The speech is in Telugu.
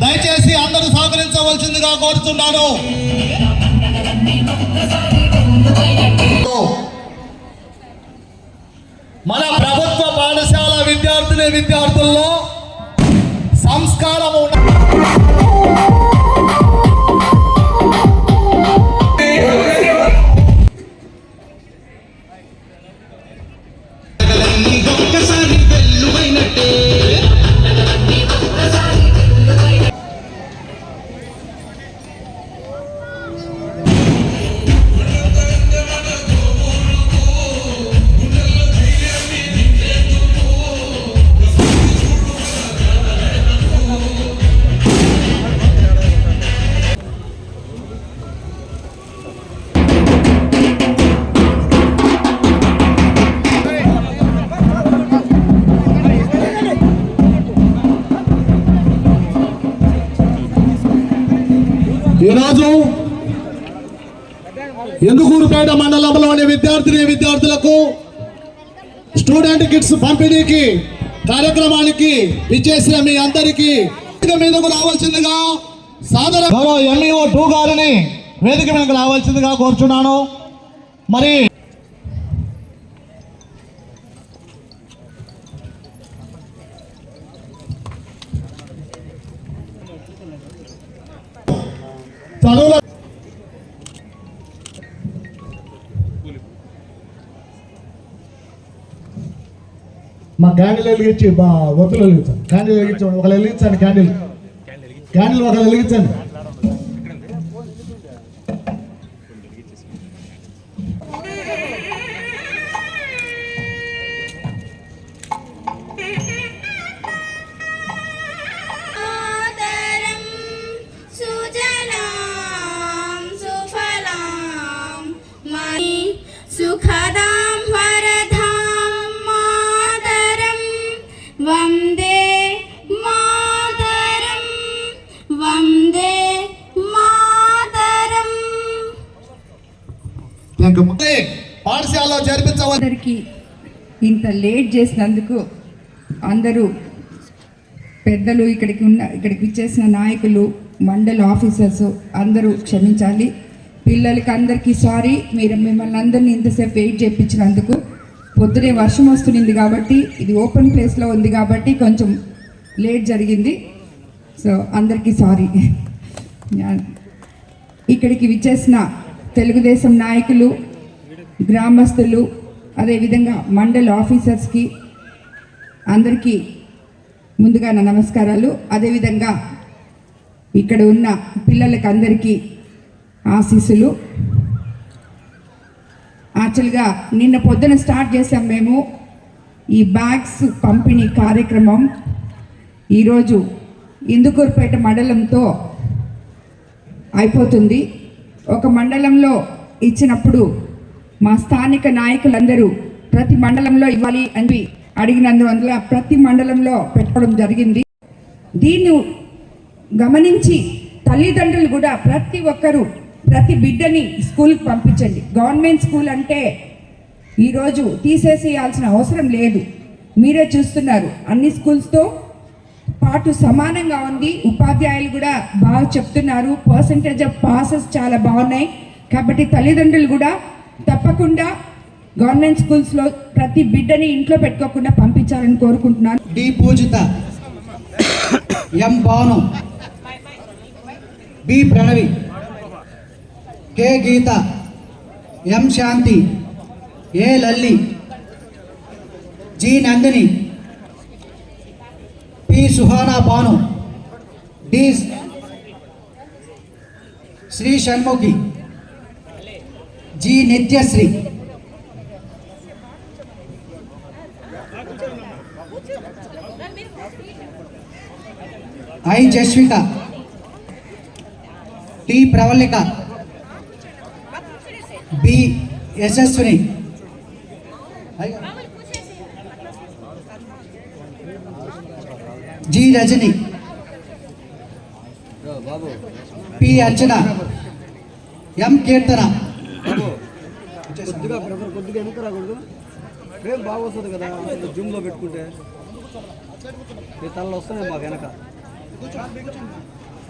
దయచేసి అందరూ సహకరించవలసిందిగా కోరుతున్నాను మన ప్రభుత్వ పాఠశాల విద్యార్థిని విద్యార్థుల్లో సంస్కారం ఉన్న ఈరోజు ఎందుకూరుపేట మండలంలోని విద్యార్థిని విద్యార్థులకు స్టూడెంట్ కిట్స్ పంపిణీకి కార్యక్రమానికి ఇచ్చేసిన మీ అందరికీ మీదకు రావాల్సిందిగా సాదర ఎంఈఓ టూ గారిని వేదిక మీదకు రావాల్సిందిగా కోరుచున్నాను. మరి చదువుల మా క్యాండిల్ వెలిగించి మా ఒత్తులు వెలిగించాను క్యాండిల్ వెలిగించండి ఒకళ్ళు వెలిగించండి క్యాండిల్. క్యాండిల్ ఒకళ్ళు వెలిగించండి. పాఠశాలలో ఇంత లేట్ చేసినందుకు అందరూ పెద్దలు ఇక్కడికి ఉన్న ఇక్కడికి ఇచ్చేసిన నాయకులు మండల ఆఫీసర్స్ అందరూ క్షమించాలి. పిల్లలకి అందరికీ సారీ. మీరు మిమ్మల్ని అందరినీ ఇంతసేపు వెయిట్ చేయించినందుకు పొద్దునే వర్షం వస్తుంది కాబట్టి ఇది ఓపెన్ ప్లేస్లో ఉంది కాబట్టి కొంచెం లేట్ జరిగింది. సో అందరికీ సారీ. ఇక్కడికి విచ్చేసిన తెలుగుదేశం నాయకులు గ్రామస్తులు అదేవిధంగా మండల ఆఫీసర్స్కి అందరికీ ముందుగా నా నమస్కారాలు. అదేవిధంగా ఇక్కడ ఉన్న పిల్లలకి అందరికీ ఆశీస్సులు. యాక్చువల్గా నిన్న పొద్దున స్టార్ట్ చేసాం మేము ఈ బ్యాగ్స్ పంపిణీ కార్యక్రమం. ఈరోజు ఇందుకూరుపేట మండలంతో అయిపోతుంది. ఒక మండలంలో ఇచ్చినప్పుడు మా స్థానిక నాయకులందరూ ప్రతి మండలంలో ఇవ్వాలి అని అడిగినందువల్ల ప్రతి మండలంలో పెట్టడం జరిగింది. దీన్ని గమనించి తల్లిదండ్రులు కూడా ప్రతి ఒక్కరూ ప్రతి బిడ్డని స్కూల్కి పంపించండి. గవర్నమెంట్ స్కూల్ అంటే ఈరోజు తీసేసేయాల్సిన అవసరం లేదు. మీరే చూస్తున్నారు. అన్ని స్కూల్స్తో పాటు సమానంగా ఉంది. ఉపాధ్యాయులు కూడా బాగా చెప్తున్నారు. పర్సంటేజ్ ఆఫ్ పాసెస్ చాలా బాగున్నాయి. కాబట్టి తల్లిదండ్రులు కూడా తప్పకుండా గవర్నమెంట్ స్కూల్స్లో ప్రతి బిడ్డని ఇంట్లో పెట్టుకోకుండా పంపించాలని కోరుకుంటున్నాను. D Poojitha M Bhanu B Pranavi. K Geetha M Shanthi? A Lalli? G Nandini? P Suhana Bhanu? D Sri Shanmukhi? G Nityasri? I Jaswika? T Pravalika? B Yashaswini G Rajani. P Archana. M Keerthana. కొద్దిగా కొద్దిగా వెనక రాకూడదు? ఫ్రేమ్ బాగా వస్తుంది కదా జిమ్లో పెట్టుకుంటే. మీ తలలో వస్తున్నాయి మాకు వెనక.